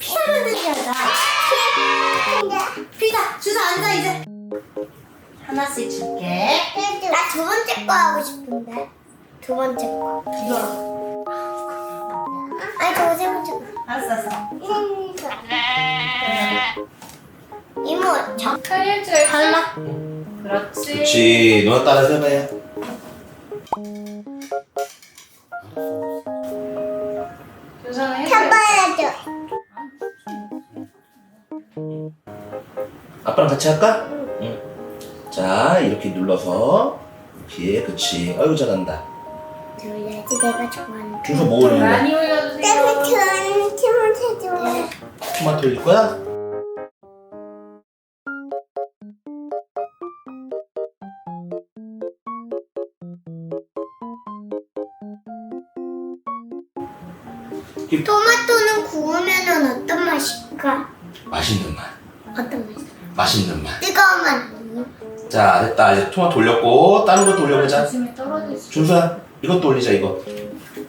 피자 만들기 하자. 피자 주서 앉아 이제. 하나씩 줄게. 나 두 번째 거 하고 싶은데. 두 번째 거. 이거. 아니 저세 번째 거. 알았어 알았어. 이모 저 알지? 할라. 그렇지. 그렇지 누나 따라서 해봐요 같이 할까? 응. 자 이렇게 눌러서 이렇게 그치 아이고 잘한다 놀라지 내가 좋아하는. 준서 뭐 올릴래? 많이 올려주세요. 내가 좋아하는 팀을 해줘. 토마토 올릴 거야? 토마토는 구우면은 어떤 맛일까? 맛있는 맛 어떤 맛? 맛있는 맛. 뜨거운 맛? 자 됐다. 이제 토마토 올렸고 다른 것도 올려보자. 떨어지지. 준서야 이것도 올리자 이거.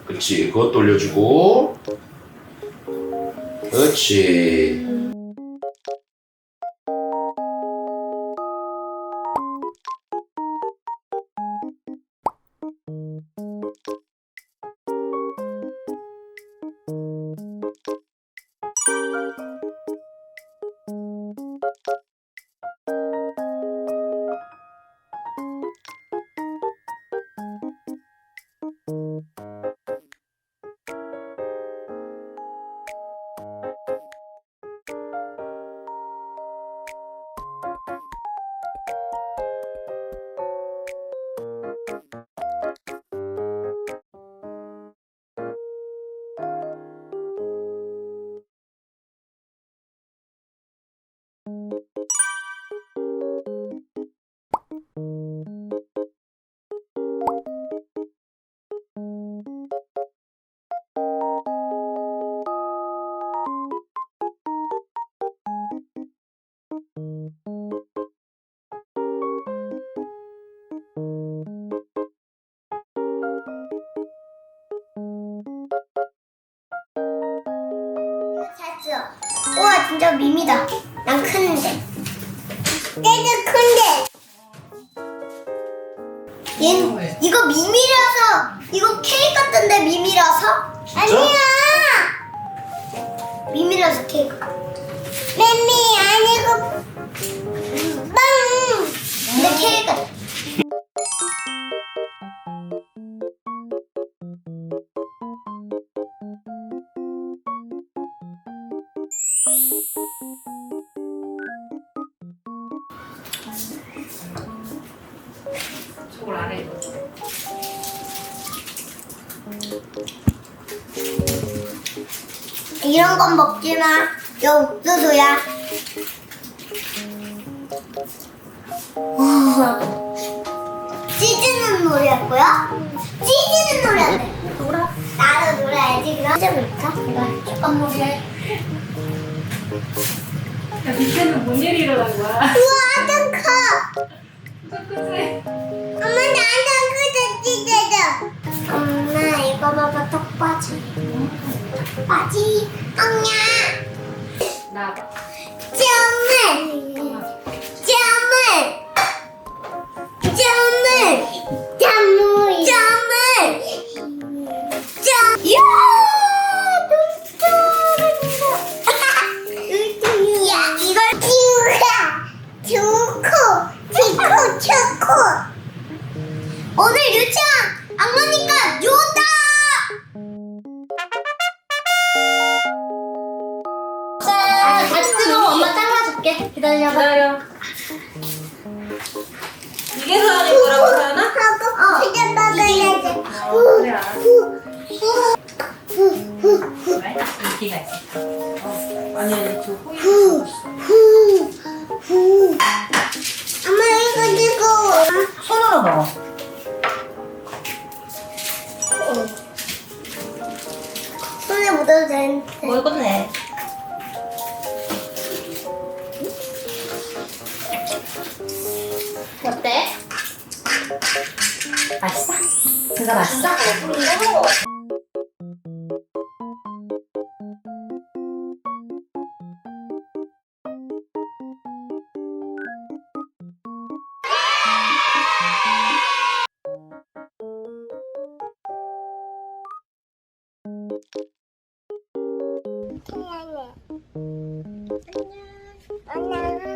그렇지 그것도 올려주고. 그렇지 잤어. 우와 진짜 밈이다. 난 큰데. 얘는 큰데. 얘 이거 밈이라서 이거 케이크 같은데? 진짜? 아니야. 밈이라서 케이크. 밈이 아니고 빵. 근데 케이크 저걸 안 해줘. 이런 건 먹지 마. 여 옥수수야. 찢는 놀이 할 거야? 찢는 할래. 놀아. 나도 놀아야지. 그럼 찢어볼까? 이거 조금 놀이 야, 밑에는 뭔 일이 일어난 거야? 우와, 좀 커. 그치? 턱받이. 엉냐. 나 기다려. 이게 서연이 거라고 서연아? 하고 먹어야지. 어, 그래, 알았어. 그래? 인기가 있어. 어, 아니, 아니, 저 호이. 후, 후, 후. 엄마 이거 뜨거워. 손으로 먹어. 손에 묻어도 되는데. 건네? 어때? 맛있어? 진짜 맛있어? 음. 안녕. 안녕.